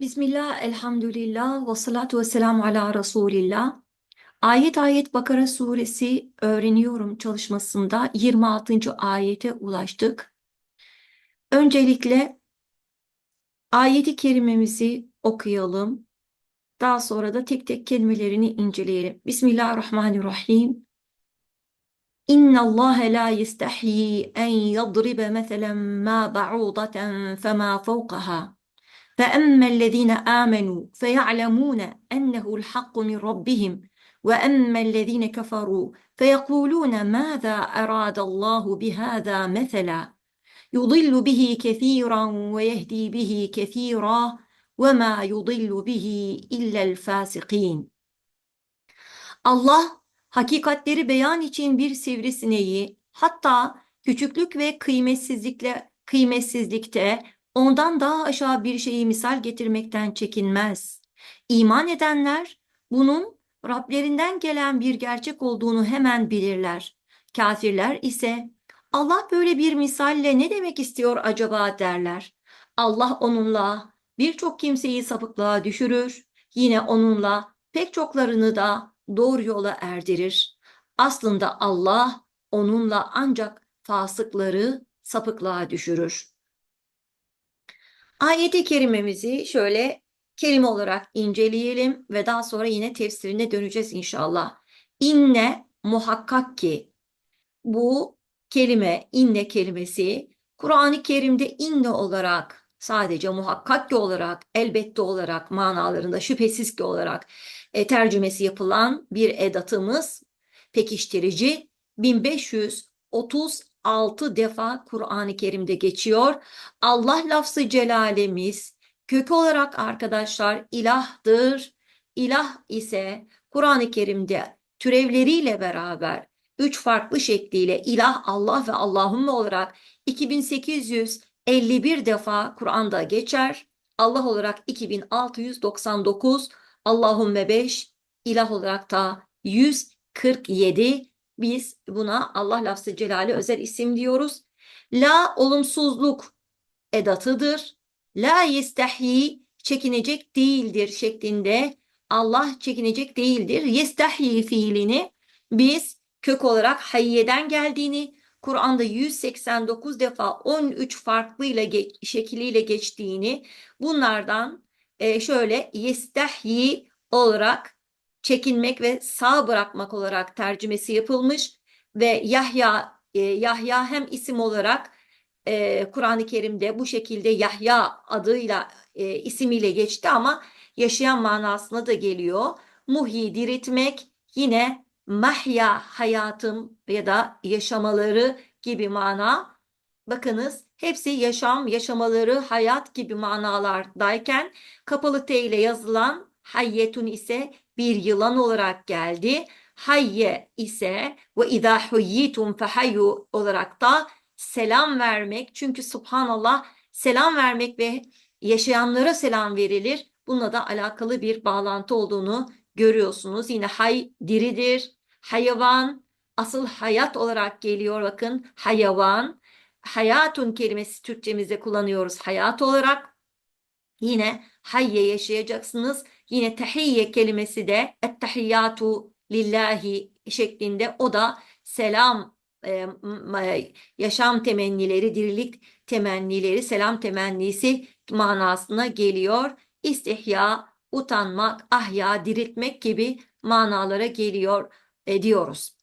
Bismillah, elhamdülillah, ve salatu ve selamu ala Resulillah. Ayet ayet Bakara suresi öğreniyorum çalışmasında 26. ayete ulaştık. Öncelikle ayeti kerimemizi okuyalım. Daha sonra da tek tek kelimelerini inceleyelim. Bismillahirrahmanirrahim. İnna Allah la yestahyi en yadribe meselen ma ba'udaten fema fawqaha. فأما الذين آمنوا فيعلمون أنه الحق من ربهم وأما الذين كفروا فيقولون ماذا أراد الله بهذا مثلا يضل به كثيرا ويهدي به كثيرا وما يضل به إلا الفاسقين Allah hakikatleri beyan için bir sivrisineği hatta küçüklük ve kıymetsizlikle kıymetsizlikte ondan daha aşağı bir şeyi misal getirmekten çekinmez. İman edenler bunun Rablerinden gelen bir gerçek olduğunu hemen bilirler. Kafirler ise Allah böyle bir misalle ne demek istiyor acaba derler. Allah onunla birçok kimseyi sapıklığa düşürür, yine onunla pek çoklarını da doğru yola erdirir. Aslında Allah onunla ancak fasıkları sapıklığa düşürür. Ayeti kerimemizi şöyle kelime olarak inceleyelim ve daha sonra yine tefsirine döneceğiz inşallah. İnne muhakkak ki bu kelime inne kelimesi Kur'an-ı Kerim'de inne olarak sadece muhakkak ki olarak elbette olarak manalarında şüphesiz ki olarak e, tercümesi yapılan bir edatımız pekiştirici 1536 defa Kur'an-ı Kerim'de geçiyor. Allah lafzı celalemiz kök olarak arkadaşlar ilahdır. İlah ise Kur'an-ı Kerim'de türevleriyle beraber üç farklı şekliyle ilah, Allah ve Allahümme olarak 2851 defa Kur'an'da geçer. Allah olarak 2699, Allahümme 5, ilah olarak da 147. Biz buna Allah lafzı celali özel isim diyoruz. La olumsuzluk edatıdır. La yestahyi çekinecek değildir şeklinde Allah çekinecek değildir. Yestahyi fiilini biz kök olarak hayyeden geldiğini, Kur'an'da 189 defa 13 farklı ile şekliyle geçtiğini, bunlardan e, şöyle yestahyi olarak çekinmek ve sağ bırakmak olarak tercümesi yapılmış ve Yahya e, Yahya hem isim olarak e, Kur'an-ı Kerim'de bu şekilde Yahya adıyla e, isimiyle geçti ama yaşayan manasına da geliyor. Muhyi diriltmek yine mahya hayatım ya da yaşamaları gibi mana. Bakınız hepsi yaşam, yaşamaları, hayat gibi manalardayken kapalı T ile yazılan hayyetun ise bir yılan olarak geldi. Hayye ise ve izâ huyyitum fehayyu olarak da selam vermek. Çünkü subhanallah selam vermek ve yaşayanlara selam verilir. Bununla da alakalı bir bağlantı olduğunu görüyorsunuz. Yine hay diridir. Hayvan asıl hayat olarak geliyor bakın. Hayvan. Hayatun kelimesi Türkçemizde kullanıyoruz hayat olarak. Yine hayye yaşayacaksınız. Yine tahiyye kelimesi de ettehiyyatu lillahi şeklinde o da selam e, yaşam temennileri, dirilik temennileri, selam temennisi manasına geliyor. İstihya, utanmak, ahya, diriltmek gibi manalara geliyor ediyoruz.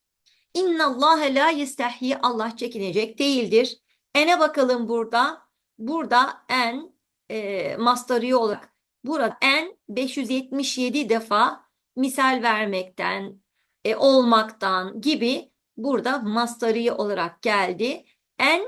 İnna Allah la yestahyi Allah çekinecek değildir. Ene bakalım burada. Burada en e, mastarı olarak burada en 577 defa misal vermekten, e, olmaktan gibi burada mastarı olarak geldi. En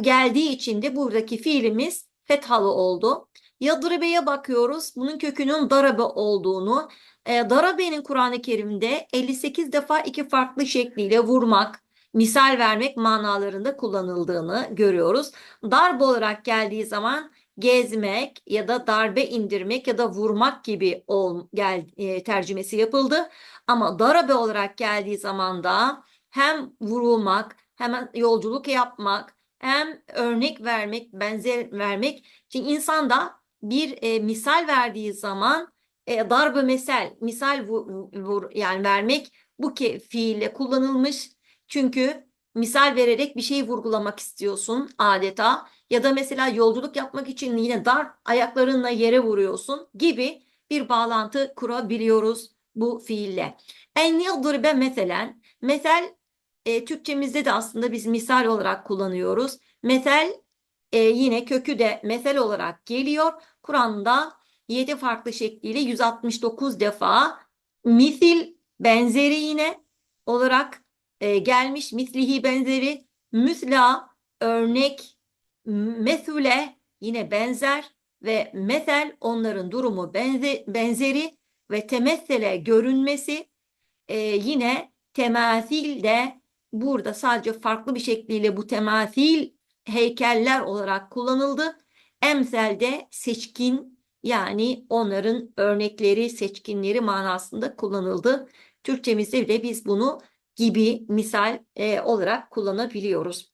geldiği için de buradaki fiilimiz fethalı oldu. Yadribe'ye bakıyoruz. Bunun kökünün darabe olduğunu. E, darabe'nin Kur'an-ı Kerim'de 58 defa iki farklı şekliyle vurmak, misal vermek manalarında kullanıldığını görüyoruz. Darbe olarak geldiği zaman gezmek ya da darbe indirmek ya da vurmak gibi ol, gel, e, tercümesi yapıldı. Ama darabe olarak geldiği zaman da hem vurulmak, hem yolculuk yapmak, hem örnek vermek, benzer vermek. Çünkü insan da bir e, misal verdiği zaman e, darbe mesel, misal vu- vur, yani vermek bu ke fiille kullanılmış. Çünkü misal vererek bir şey vurgulamak istiyorsun adeta ya da mesela yolculuk yapmak için yine dar ayaklarınla yere vuruyorsun gibi bir bağlantı kurabiliyoruz bu fiille. En yadribe meselen, mesel e, Türkçemizde de aslında biz misal olarak kullanıyoruz. Mesel e, yine kökü de mesel olarak geliyor. Kur'an'da 7 farklı şekliyle 169 defa misil benzeri yine olarak e, gelmiş. Mislihi benzeri, müsla örnek, mesule yine benzer ve mesel onların durumu benze, benzeri ve temessele görünmesi e, yine temasil de burada sadece farklı bir şekliyle bu temasil heykeller olarak kullanıldı. Emsel de seçkin yani onların örnekleri, seçkinleri manasında kullanıldı. Türkçemizde bile biz bunu gibi misal e, olarak kullanabiliyoruz.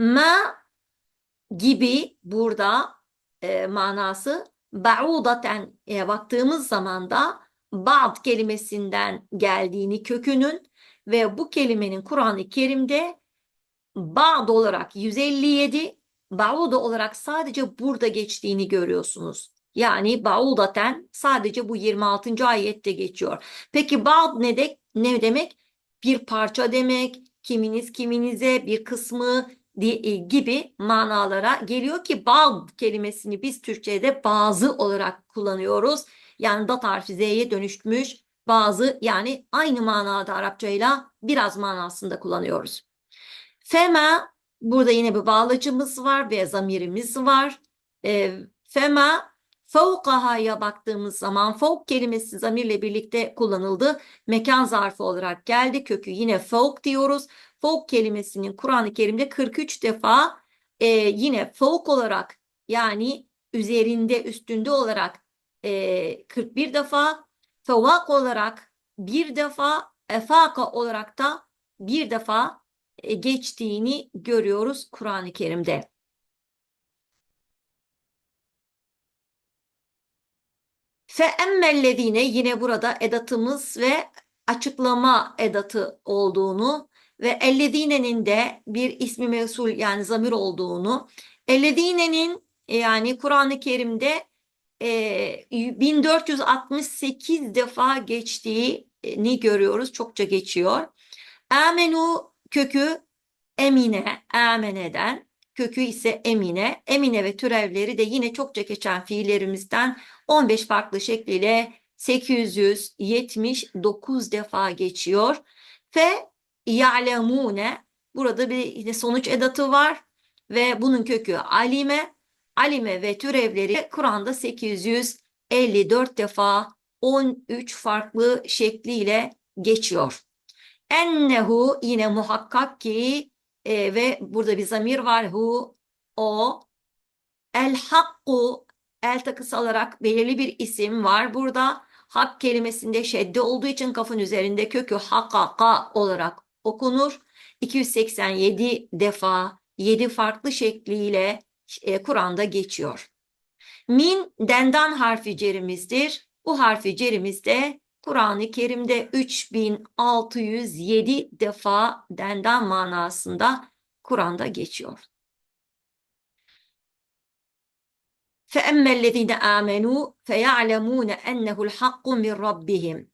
Ma gibi burada e, manası ba'udaten e, baktığımız zaman da ba'd kelimesinden geldiğini kökünün ve bu kelimenin Kur'an-ı Kerim'de ba'd olarak 157 ba'ud olarak sadece burada geçtiğini görüyorsunuz. Yani ba'udaten sadece bu 26. ayette geçiyor. Peki ba'd ne, de, ne demek? Bir parça demek, kiminiz kiminize bir kısmı gibi manalara geliyor ki ba'd kelimesini biz Türkçe'de bazı olarak kullanıyoruz. Yani dat harfi z'ye dönüşmüş bazı yani aynı manada Arapçayla biraz manasında kullanıyoruz. Fema burada yine bir bağlacımız var ve zamirimiz var. E, fema fevkaha'ya baktığımız zaman fevk kelimesi zamirle birlikte kullanıldı. Mekan zarfı olarak geldi. Kökü yine fevk diyoruz. Fevk kelimesinin Kur'an-ı Kerim'de 43 defa e, yine fevk olarak yani üzerinde üstünde olarak e, 41 defa fevak olarak bir defa efaka olarak da bir defa e, geçtiğini görüyoruz Kur'an-ı Kerim'de. Feemmellezine yine burada edatımız ve açıklama edatı olduğunu ve ellezine'nin de bir ismi mevsul yani zamir olduğunu, ellezine'nin yani Kur'an-ı Kerim'de e, 1468 defa geçtiğini görüyoruz. Çokça geçiyor. Amenu kökü emine, ameneden, kökü ise emine. Emine ve türevleri de yine çokça geçen fiillerimizden 15 farklı şekliyle 879 defa geçiyor. Fe ya'lemune burada bir yine sonuç edatı var ve bunun kökü alime. Alime ve türevleri Kur'an'da 854 defa 13 farklı şekliyle geçiyor. Ennehu yine muhakkak ki e, ve burada bir zamir var hu o el hakku el takısı alarak belirli bir isim var burada. Hak kelimesinde şedde olduğu için kafın üzerinde kökü hakaka olarak okunur. 287 defa 7 farklı şekliyle e, Kur'an'da geçiyor. Min dendan harfi cerimizdir. Bu harfi cerimiz de Kur'an-ı Kerim'de 3607 defa dendan manasında Kur'an'da geçiyor. فَأَمَّا الَّذ۪ينَ آمَنُوا فَيَعْلَمُونَ اَنَّهُ الْحَقُّ مِنْ رَبِّهِمْ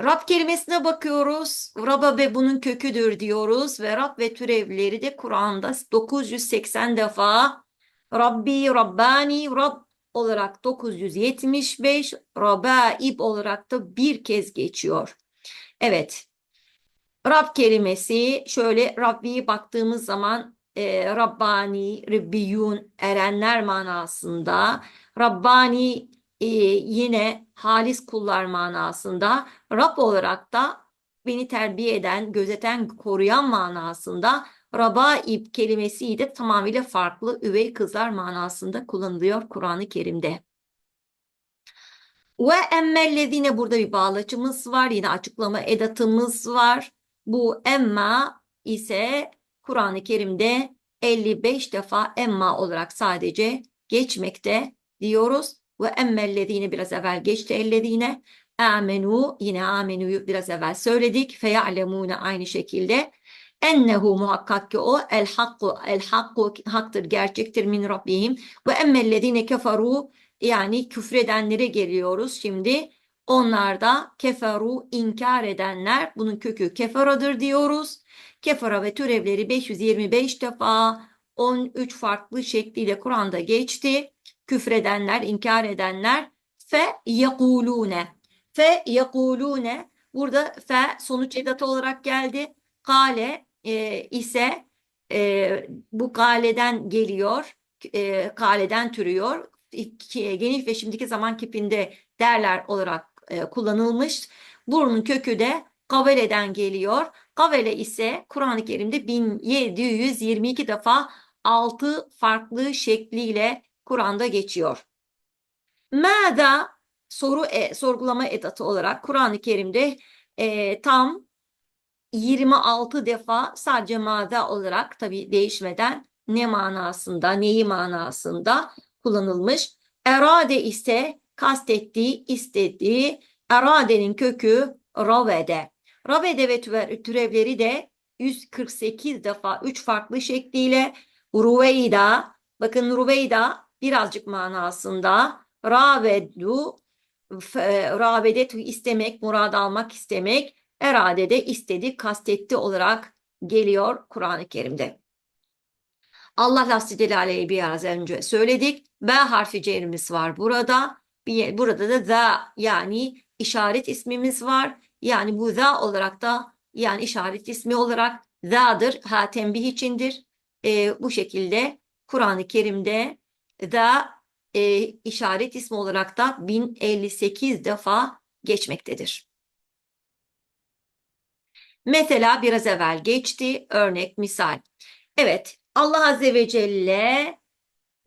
Rab kelimesine bakıyoruz. Rab'a ve bunun köküdür diyoruz ve Rab ve türevleri de Kur'an'da 980 defa Rabbi, Rabbani, Rab olarak 975, Rabaib olarak da bir kez geçiyor. Evet, Rab kelimesi şöyle Rabbi'ye baktığımız zaman e, Rabbani, Rabbiyun, erenler manasında. Rabbani e, yine halis kullar manasında. Rab olarak da beni terbiye eden, gözeten, koruyan manasında. Rabaib kelimesi de tamamıyla farklı üvey kızlar manasında kullanılıyor Kur'an-ı Kerim'de. Ve emmellezine burada bir bağlacımız var. Yine açıklama edatımız var. Bu emma ise Kur'an-ı Kerim'de 55 defa emma olarak sadece geçmekte diyoruz. Ve emmellezine biraz evvel geçti ellezine. Amenu yine amenuyu biraz evvel söyledik. Feyalemune aynı şekilde. Ennehu muhakkak ki o el hakku el hakku haktır gerçektir min rabbihim ve emmellezine keferu yani küfredenlere geliyoruz şimdi. Onlar da keferu inkar edenler bunun kökü keferadır diyoruz. Kefara ve türevleri 525 defa 13 farklı şekliyle Kur'an'da geçti. Küfredenler, inkar edenler fe yekulune. Fe yekulune burada fe sonuç edatı olarak geldi. Kale e, ise e, bu kaleden geliyor. E, kaleden türüyor. Geniş ve şimdiki zaman kipinde derler olarak e, kullanılmış. Bunun kökü de kaveleden geliyor. Kavele ise Kur'an-ı Kerim'de 1722 defa 6 farklı şekliyle Kur'an'da geçiyor. Mâda soru e, sorgulama edatı olarak Kur'an-ı Kerim'de e, tam 26 defa sadece mâda olarak tabi değişmeden ne manasında, neyi manasında kullanılmış. Erade ise kastettiği, istediği, eradenin kökü ravede. Ravede ve türe- türevleri de 148 defa 3 farklı şekliyle Ruveyda, bakın Ruveyda birazcık manasında ravedu f- ravedetu istemek, murad almak istemek, erade de istedi, kastetti olarak geliyor Kur'an-ı Kerim'de. Allah lafzı delaleyi biraz önce söyledik. B harfi cerimiz var burada. Burada da za yani işaret ismimiz var. Yani bu za olarak da yani işaret ismi olarak za'dır. Ha tembih içindir. Ee, bu şekilde Kur'an-ı Kerim'de za e, işaret ismi olarak da 1058 defa geçmektedir. Mesela biraz evvel geçti. Örnek misal. Evet, Allah Azze ve Celle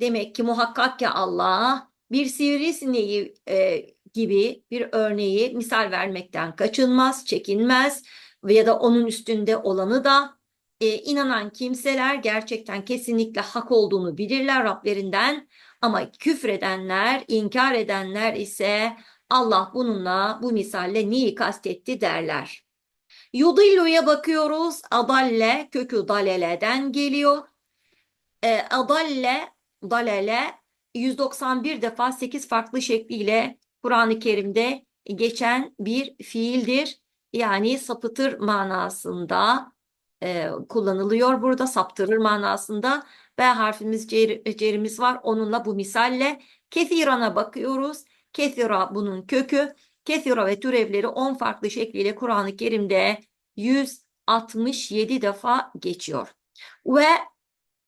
demek ki muhakkak ki Allah bir sivrisineği e, gibi bir örneği misal vermekten kaçınmaz, çekinmez ya da onun üstünde olanı da e, inanan kimseler gerçekten kesinlikle hak olduğunu bilirler Rablerinden ama küfredenler, inkar edenler ise Allah bununla bu misalle neyi kastetti derler. Yudillu'ya bakıyoruz. Adalle kökü daleleden geliyor. E, adalle, dalele 191 defa 8 farklı şekliyle Kur'an-ı Kerim'de geçen bir fiildir. Yani sapıtır manasında e, kullanılıyor burada. Saptırır manasında. B harfimiz, cer, cerimiz var. Onunla bu misalle kethirana bakıyoruz. Kethira bunun kökü. Kethira ve türevleri 10 farklı şekliyle Kur'an-ı Kerim'de 167 defa geçiyor. Ve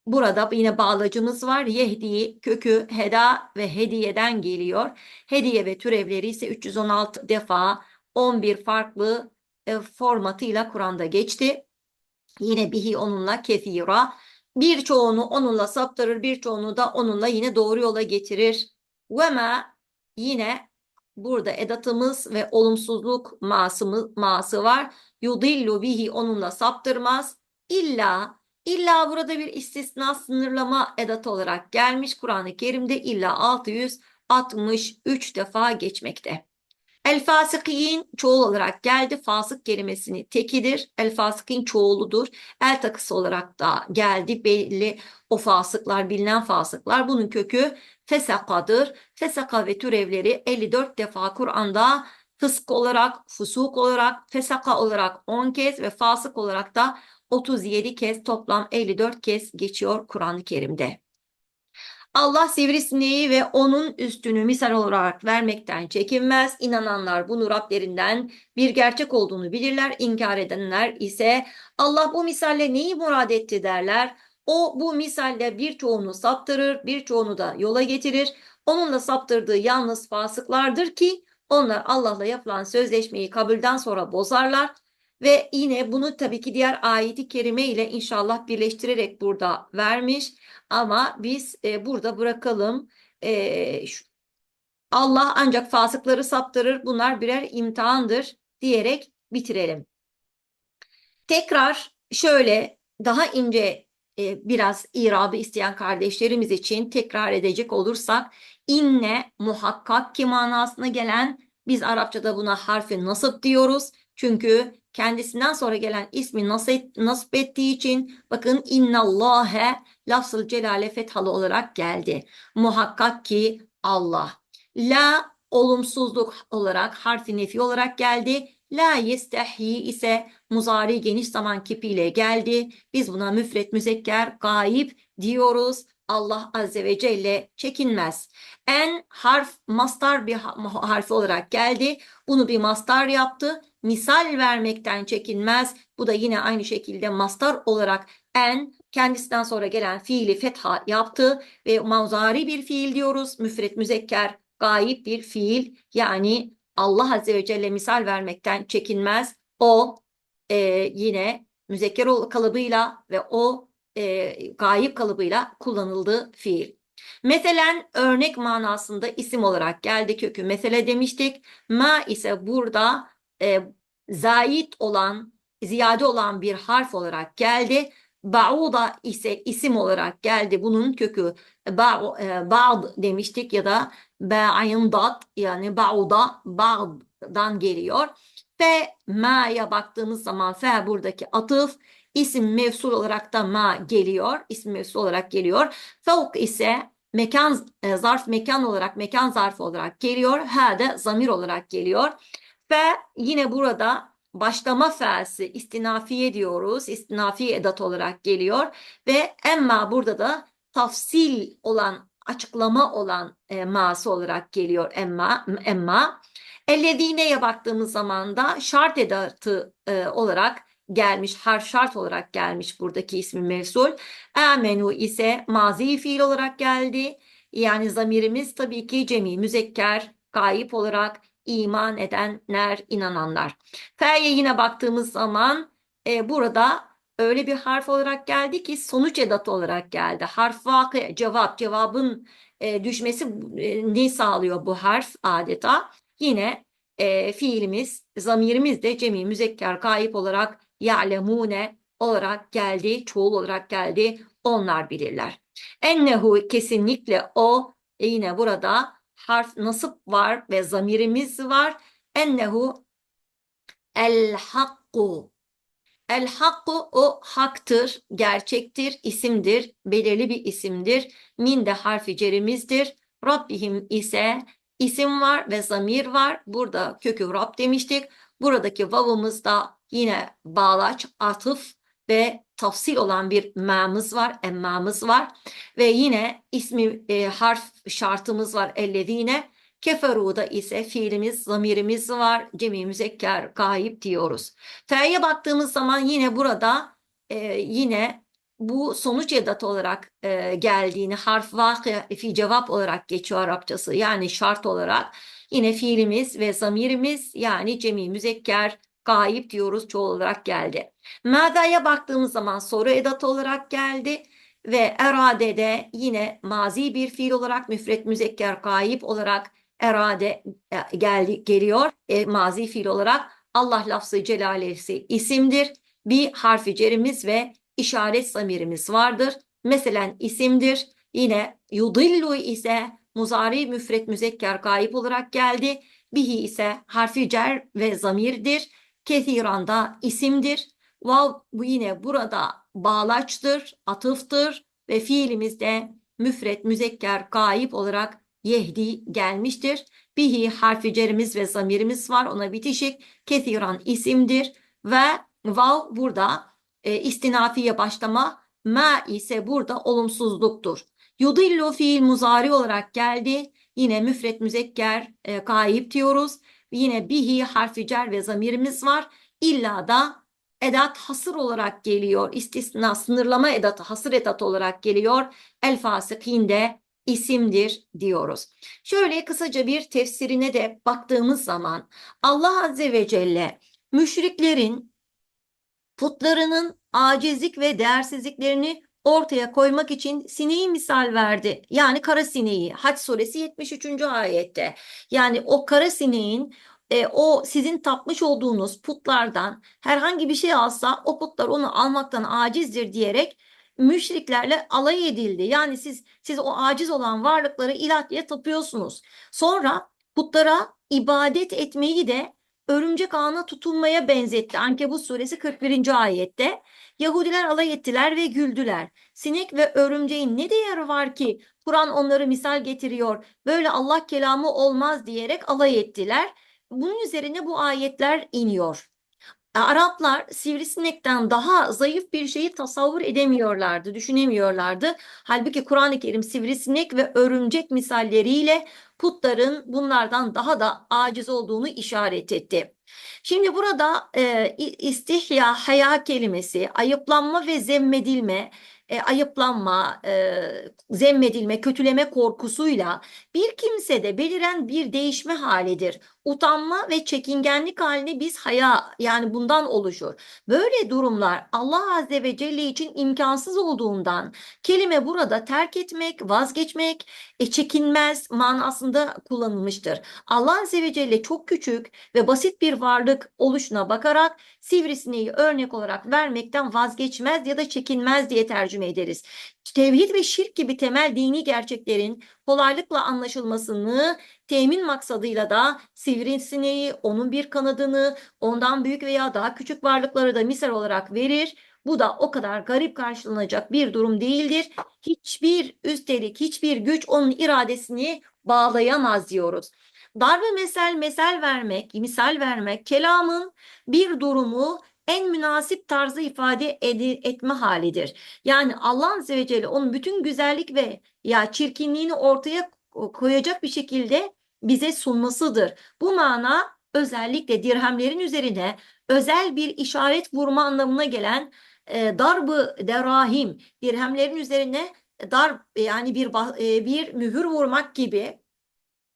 burada yine bağlacımız var. Yehdi kökü heda ve hediyeden geliyor. Hediye ve türevleri ise 316 defa 11 farklı e, formatıyla Kur'an'da geçti. Yine bihi onunla kethira. Birçoğunu onunla saptırır, birçoğunu da onunla yine doğru yola getirir. Ve ma yine burada edatımız ve olumsuzluk masımı, ması var. Yudillu bihi onunla saptırmaz. İlla, illa burada bir istisna sınırlama edatı olarak gelmiş. Kur'an-ı Kerim'de illa 663 defa geçmekte. El fasıkîn çoğul olarak geldi. Fasık kelimesini tekidir. El fasıkîn çoğuludur. El takısı olarak da geldi. Belli o fasıklar, bilinen fasıklar. Bunun kökü fesakadır. Fesaka ve türevleri 54 defa Kur'an'da fısk olarak, fusuk olarak, fesaka olarak 10 kez ve fasık olarak da 37 kez toplam 54 kez geçiyor Kur'an-ı Kerim'de. Allah sivrisineği ve onun üstünü misal olarak vermekten çekinmez. İnananlar bunu Rablerinden bir gerçek olduğunu bilirler. İnkar edenler ise Allah bu misalle neyi murad etti derler. O bu misalle birçoğunu saptırır, birçoğunu da yola getirir. Onunla saptırdığı yalnız fasıklardır ki onlar Allah'la yapılan sözleşmeyi kabulden sonra bozarlar. Ve yine bunu tabii ki diğer ayeti kerime ile inşallah birleştirerek burada vermiş. Ama biz e, burada bırakalım. E, şu- Allah ancak fasıkları saptırır. Bunlar birer imtihandır diyerek bitirelim. Tekrar şöyle daha ince e, biraz irabı isteyen kardeşlerimiz için tekrar edecek olursak inne muhakkak ki manasına gelen biz Arapçada buna harfi nasip diyoruz. Çünkü kendisinden sonra gelen ismi nasip, nasip ettiği için bakın innallâhe lafzıl celale fethalı olarak geldi. Muhakkak ki Allah. La olumsuzluk olarak harfi nefi olarak geldi. La yestehyi ise muzari geniş zaman kipiyle geldi. Biz buna müfret müzekker gayip diyoruz. Allah Azze ve Celle çekinmez. En harf mastar bir ha- harfi olarak geldi. Bunu bir mastar yaptı. Misal vermekten çekinmez. Bu da yine aynı şekilde mastar olarak en kendisinden sonra gelen fiili fetha yaptı ve muzari bir fiil diyoruz. Müfret müzekker gayip bir fiil yani Allah Azze ve Celle misal vermekten çekinmez. O e, yine müzekker kalıbıyla ve o e, gayip kalıbıyla kullanıldığı fiil. Meselen örnek manasında isim olarak geldi kökü mesele demiştik. Ma ise burada e, zait olan, ziyade olan bir harf olarak geldi. Ba'uda ise isim olarak geldi. Bunun kökü ba, e, ba'd demiştik ya da ba'indat yani ba'uda ba'dan geliyor. Fe ma'ya baktığımız zaman fe buradaki atıf isim mevsul olarak da ma geliyor. İsim mevsul olarak geliyor. Fevk ise mekan e, zarf mekan olarak mekan zarfı olarak geliyor. Ha da zamir olarak geliyor. Fe yine burada başlama fe'si istinafiye diyoruz. İstinafi edat olarak geliyor ve emma burada da tafsil olan açıklama olan e, ma'sı olarak geliyor emma emma. Ellezine'ye baktığımız zaman da şart edatı e, olarak gelmiş, harf şart olarak gelmiş buradaki ismi mevsul. Amenu ise mazi fiil olarak geldi. Yani zamirimiz tabii ki cemi, müzekker, gayip olarak iman edenler, inananlar. Fe'ye yine baktığımız zaman e, burada öyle bir harf olarak geldi ki sonuç edatı olarak geldi. Harf vakı, cevap, cevabın e, düşmesi e, ne sağlıyor bu harf adeta? Yine e, fiilimiz, zamirimiz de cemi, müzekker, gayip olarak ya'lemune olarak geldi, çoğul olarak geldi. Onlar bilirler. Ennehu kesinlikle o e yine burada harf nasip var ve zamirimiz var. Ennehu el hakku. El hakku o haktır, gerçektir, isimdir, belirli bir isimdir. Min de harfi cerimizdir. Rabbihim ise isim var ve zamir var. Burada kökü Rab demiştik. Buradaki vavımız da yine bağlaç, atıf ve tafsil olan bir ma'mız var, emmamız var. Ve yine ismi e, harf şartımız var ellezine. Keferu'da ise fiilimiz, zamirimiz var. Cemi müzekker, gayip diyoruz. Fe'ye baktığımız zaman yine burada e, yine bu sonuç edatı olarak e, geldiğini harf vakı fi cevap olarak geçiyor Arapçası. Yani şart olarak yine fiilimiz ve zamirimiz yani cemi müzekker, gayip diyoruz çoğul olarak geldi. Mada'ya baktığımız zaman soru edatı olarak geldi ve eradede yine mazi bir fiil olarak müfret müzekker gayip olarak erade e, geldi geliyor e, mazi fiil olarak Allah lafzı celalesi isimdir. Bir harfi cerimiz ve işaret zamirimiz vardır. Mesela isimdir. Yine yudillu ise muzari müfret müzekker gayip olarak geldi. Bihi ise harfi cer ve zamirdir. Kethiranda isimdir. Vav bu yine burada bağlaçtır, atıftır ve fiilimizde müfret müzekker gayip olarak yehdi gelmiştir. Bihi harfi cerimiz ve zamirimiz var ona bitişik. Kethiran isimdir ve vav burada e, istinafiye başlama ma ise burada olumsuzluktur. Yudillu fiil muzari olarak geldi. Yine müfret müzekker e, gayip diyoruz. Yine bihi harfi cer ve zamirimiz var. İlla da edat hasır olarak geliyor. İstisna sınırlama edatı hasır edat olarak geliyor. El fasikinde isimdir diyoruz. Şöyle kısaca bir tefsirine de baktığımız zaman Allah Azze ve Celle müşriklerin putlarının acizlik ve değersizliklerini ortaya koymak için sineği misal verdi. Yani kara sineği. Hac suresi 73. ayette. Yani o kara sineğin e, o sizin tapmış olduğunuz putlardan herhangi bir şey alsa o putlar onu almaktan acizdir diyerek müşriklerle alay edildi. Yani siz siz o aciz olan varlıkları ilah diye tapıyorsunuz. Sonra putlara ibadet etmeyi de örümcek ağına tutulmaya benzetti. Ankebut suresi 41. ayette. Yahudiler alay ettiler ve güldüler. Sinek ve örümceğin ne değeri var ki Kur'an onları misal getiriyor. Böyle Allah kelamı olmaz diyerek alay ettiler. Bunun üzerine bu ayetler iniyor. Araplar sivrisinekten daha zayıf bir şeyi tasavvur edemiyorlardı, düşünemiyorlardı. Halbuki Kur'an-ı Kerim sivrisinek ve örümcek misalleriyle putların bunlardan daha da aciz olduğunu işaret etti. Şimdi burada e, istihya, haya kelimesi, ayıplanma ve zemmedilme, e, ayıplanma, e, zemmedilme, kötüleme korkusuyla bir kimsede beliren bir değişme halidir. Utanma ve çekingenlik halini biz haya yani bundan oluşur. Böyle durumlar Allah Azze ve Celle için imkansız olduğundan kelime burada terk etmek, vazgeçmek, e, çekinmez manasında kullanılmıştır. Allah Azze ve Celle çok küçük ve basit bir varlık oluşuna bakarak sivrisineği örnek olarak vermekten vazgeçmez ya da çekinmez diye tercüme ederiz. Tevhid ve şirk gibi temel dini gerçeklerin kolaylıkla anlaşılmasını temin maksadıyla da sivrisineği, onun bir kanadını, ondan büyük veya daha küçük varlıkları da misal olarak verir. Bu da o kadar garip karşılanacak bir durum değildir. Hiçbir üstelik hiçbir güç onun iradesini bağlayamaz diyoruz. Darbe mesel mesel vermek, misal vermek, kelamın bir durumu en münasip tarzı ifade ed- etme halidir. Yani Allah Azze ve Celle onun bütün güzellik ve ya çirkinliğini ortaya koyacak bir şekilde bize sunmasıdır. Bu mana özellikle dirhemlerin üzerine özel bir işaret vurma anlamına gelen e, darbı derahim dirhemlerin üzerine dar yani bir e, bir mühür vurmak gibi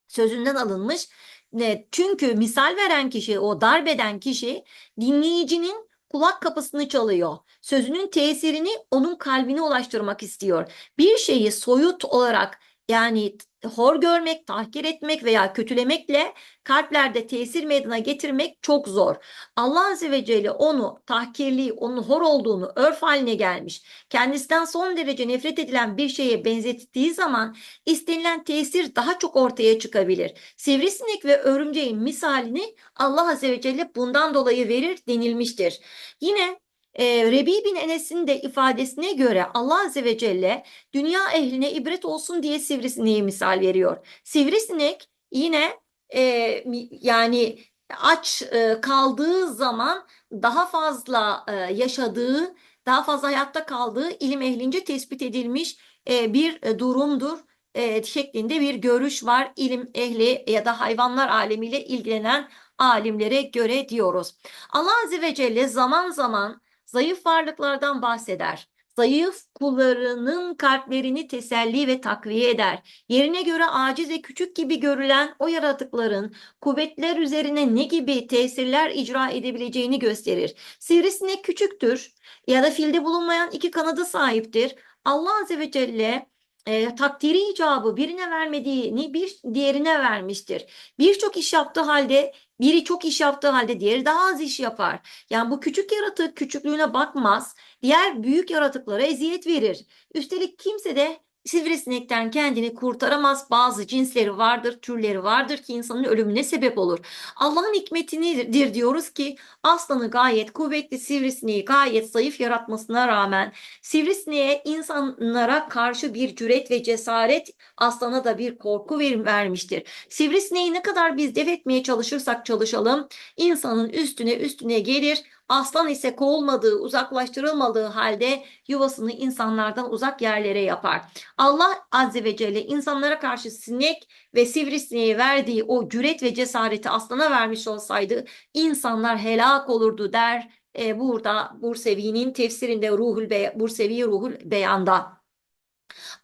sözünden alınmış. Ne? Çünkü misal veren kişi, o darbeden kişi dinleyicinin kulak kapısını çalıyor. Sözünün tesirini onun kalbine ulaştırmak istiyor. Bir şeyi soyut olarak yani hor görmek, tahkir etmek veya kötülemekle kalplerde tesir meydana getirmek çok zor. Allah Azze ve Celle onu tahkirli, onun hor olduğunu örf haline gelmiş, kendisinden son derece nefret edilen bir şeye benzettiği zaman istenilen tesir daha çok ortaya çıkabilir. Sivrisinek ve örümceğin misalini Allah Azze ve Celle bundan dolayı verir denilmiştir. Yine e, Rebi bin Enes'in de ifadesine göre Allah Azze ve Celle dünya ehline ibret olsun diye sivrisineği misal veriyor. Sivrisinek yine e, yani aç e, kaldığı zaman daha fazla e, yaşadığı, daha fazla hayatta kaldığı ilim ehlince tespit edilmiş e, bir durumdur e, şeklinde bir görüş var. İlim ehli ya da hayvanlar alemiyle ilgilenen alimlere göre diyoruz. Allah Azze ve Celle zaman zaman zayıf varlıklardan bahseder. Zayıf kullarının kalplerini teselli ve takviye eder. Yerine göre aciz ve küçük gibi görülen o yaratıkların kuvvetler üzerine ne gibi tesirler icra edebileceğini gösterir. Sivrisinek küçüktür ya da filde bulunmayan iki kanadı sahiptir. Allah Azze ve Celle e, takdiri icabı birine vermediğini bir diğerine vermiştir. Birçok iş yaptığı halde biri çok iş yaptığı halde diğeri daha az iş yapar. Yani bu küçük yaratık küçüklüğüne bakmaz. Diğer büyük yaratıklara eziyet verir. Üstelik kimse de Sivrisinekten kendini kurtaramaz. Bazı cinsleri vardır, türleri vardır ki insanın ölümüne sebep olur. Allah'ın hikmeti nedir diyoruz ki aslanı gayet kuvvetli, sivrisineği gayet zayıf yaratmasına rağmen sivrisineğe insanlara karşı bir cüret ve cesaret aslana da bir korku vermiştir. Sivrisineği ne kadar biz def etmeye çalışırsak çalışalım insanın üstüne üstüne gelir Aslan ise kovulmadığı, uzaklaştırılmadığı halde yuvasını insanlardan uzak yerlere yapar. Allah Azze ve Celle insanlara karşı sinek ve sivrisineğe verdiği o cüret ve cesareti aslana vermiş olsaydı insanlar helak olurdu der e, burada Bursevi'nin tefsirinde Ruhul Be Bursevi Ruhul Beyan'da.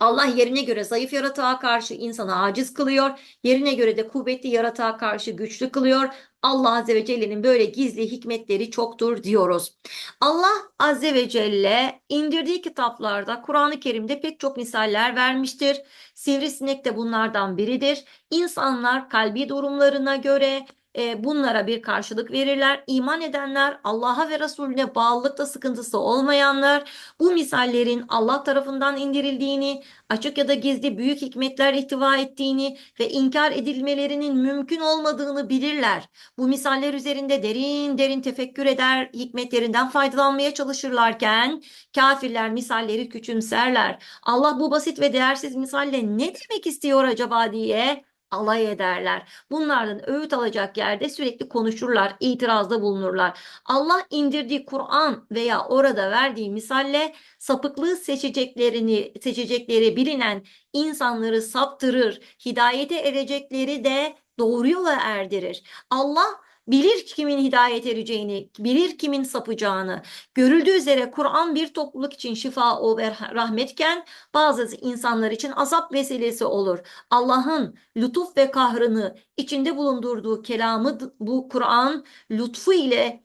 Allah yerine göre zayıf yaratığa karşı insanı aciz kılıyor. Yerine göre de kuvvetli yaratığa karşı güçlü kılıyor. Allah Azze ve Celle'nin böyle gizli hikmetleri çoktur diyoruz. Allah Azze ve Celle indirdiği kitaplarda Kur'an-ı Kerim'de pek çok misaller vermiştir. Sivrisinek de bunlardan biridir. İnsanlar kalbi durumlarına göre e, bunlara bir karşılık verirler. İman edenler, Allah'a ve Resulüne bağlılıkta sıkıntısı olmayanlar, bu misallerin Allah tarafından indirildiğini, açık ya da gizli büyük hikmetler ihtiva ettiğini ve inkar edilmelerinin mümkün olmadığını bilirler. Bu misaller üzerinde derin derin tefekkür eder, hikmetlerinden faydalanmaya çalışırlarken kafirler misalleri küçümserler. Allah bu basit ve değersiz misalle ne demek istiyor acaba diye alay ederler. Bunlardan öğüt alacak yerde sürekli konuşurlar, itirazda bulunurlar. Allah indirdiği Kur'an veya orada verdiği misalle sapıklığı seçeceklerini, seçecekleri bilinen insanları saptırır, hidayete erecekleri de doğru yola erdirir. Allah bilir kimin hidayet ereceğini, bilir kimin sapacağını. Görüldüğü üzere Kur'an bir topluluk için şifa o ve rahmetken bazı insanlar için azap vesilesi olur. Allah'ın lütuf ve kahrını içinde bulundurduğu kelamı bu Kur'an lütfu ile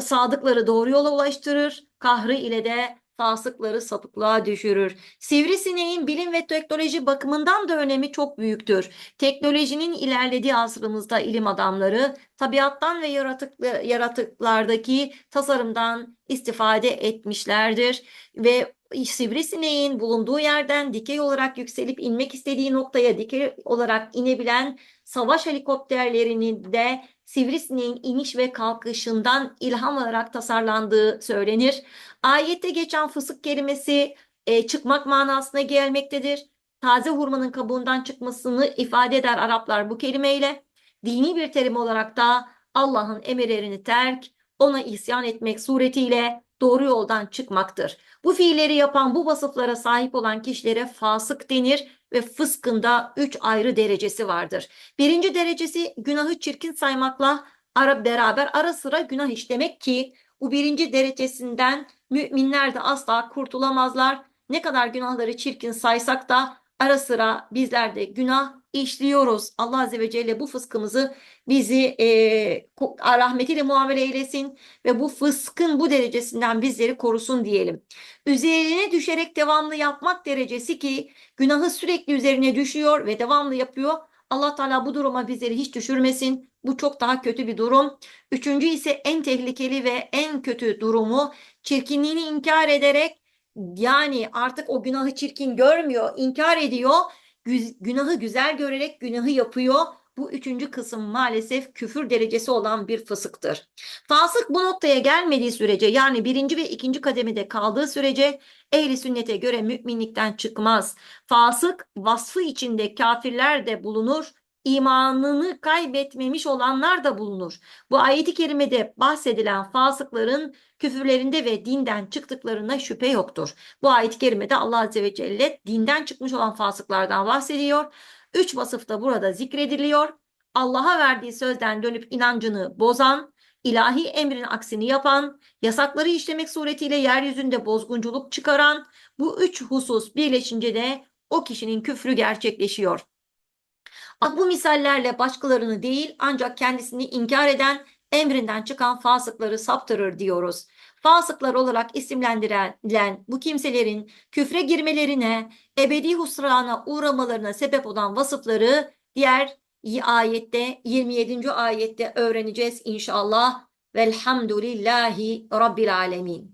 sadıkları doğru yola ulaştırır, kahrı ile de fasıkları sapıklığa düşürür. Sivrisineğin bilim ve teknoloji bakımından da önemi çok büyüktür. Teknolojinin ilerlediği asrımızda ilim adamları tabiattan ve yaratıklı, yaratıklardaki tasarımdan istifade etmişlerdir ve sivrisineğin bulunduğu yerden dikey olarak yükselip inmek istediği noktaya dikey olarak inebilen savaş helikopterlerinin de sivrisineğin iniş ve kalkışından ilham alarak tasarlandığı söylenir. Ayette geçen fısık kelimesi e, çıkmak manasına gelmektedir. Taze hurmanın kabuğundan çıkmasını ifade eder Araplar bu kelimeyle. Dini bir terim olarak da Allah'ın emirlerini terk, ona isyan etmek suretiyle doğru yoldan çıkmaktır. Bu fiilleri yapan, bu vasıflara sahip olan kişilere fasık denir ve fıskında üç ayrı derecesi vardır. Birinci derecesi günahı çirkin saymakla ara beraber ara sıra günah işlemek ki bu birinci derecesinden müminler de asla kurtulamazlar. Ne kadar günahları çirkin saysak da ara sıra bizler de günah işliyoruz. Allah Azze ve Celle bu fıskımızı bizi e, rahmetiyle muamele eylesin ve bu fıskın bu derecesinden bizleri korusun diyelim. Üzerine düşerek devamlı yapmak derecesi ki günahı sürekli üzerine düşüyor ve devamlı yapıyor. Allah Teala bu duruma bizleri hiç düşürmesin. Bu çok daha kötü bir durum. Üçüncü ise en tehlikeli ve en kötü durumu çirkinliğini inkar ederek yani artık o günahı çirkin görmüyor, inkar ediyor. Günahı güzel görerek günahı yapıyor. Bu üçüncü kısım maalesef küfür derecesi olan bir fısıktır. Fasık bu noktaya gelmediği sürece yani birinci ve ikinci kademede kaldığı sürece ehli sünnete göre müminlikten çıkmaz. Fasık vasfı içinde kafirler de bulunur imanını kaybetmemiş olanlar da bulunur. Bu ayeti kerimede bahsedilen fasıkların küfürlerinde ve dinden çıktıklarına şüphe yoktur. Bu ayet-i kerimede Allah Azze ve Celle dinden çıkmış olan fasıklardan bahsediyor. Üç vasıf da burada zikrediliyor. Allah'a verdiği sözden dönüp inancını bozan, ilahi emrin aksini yapan, yasakları işlemek suretiyle yeryüzünde bozgunculuk çıkaran bu üç husus birleşince de o kişinin küfrü gerçekleşiyor. Bu misallerle başkalarını değil ancak kendisini inkar eden emrinden çıkan fasıkları saptırır diyoruz. Fasıklar olarak isimlendirilen bu kimselerin küfre girmelerine, ebedi husrana uğramalarına sebep olan vasıfları diğer ayette 27. ayette öğreneceğiz inşallah. Velhamdülillahi Rabbil Alemin.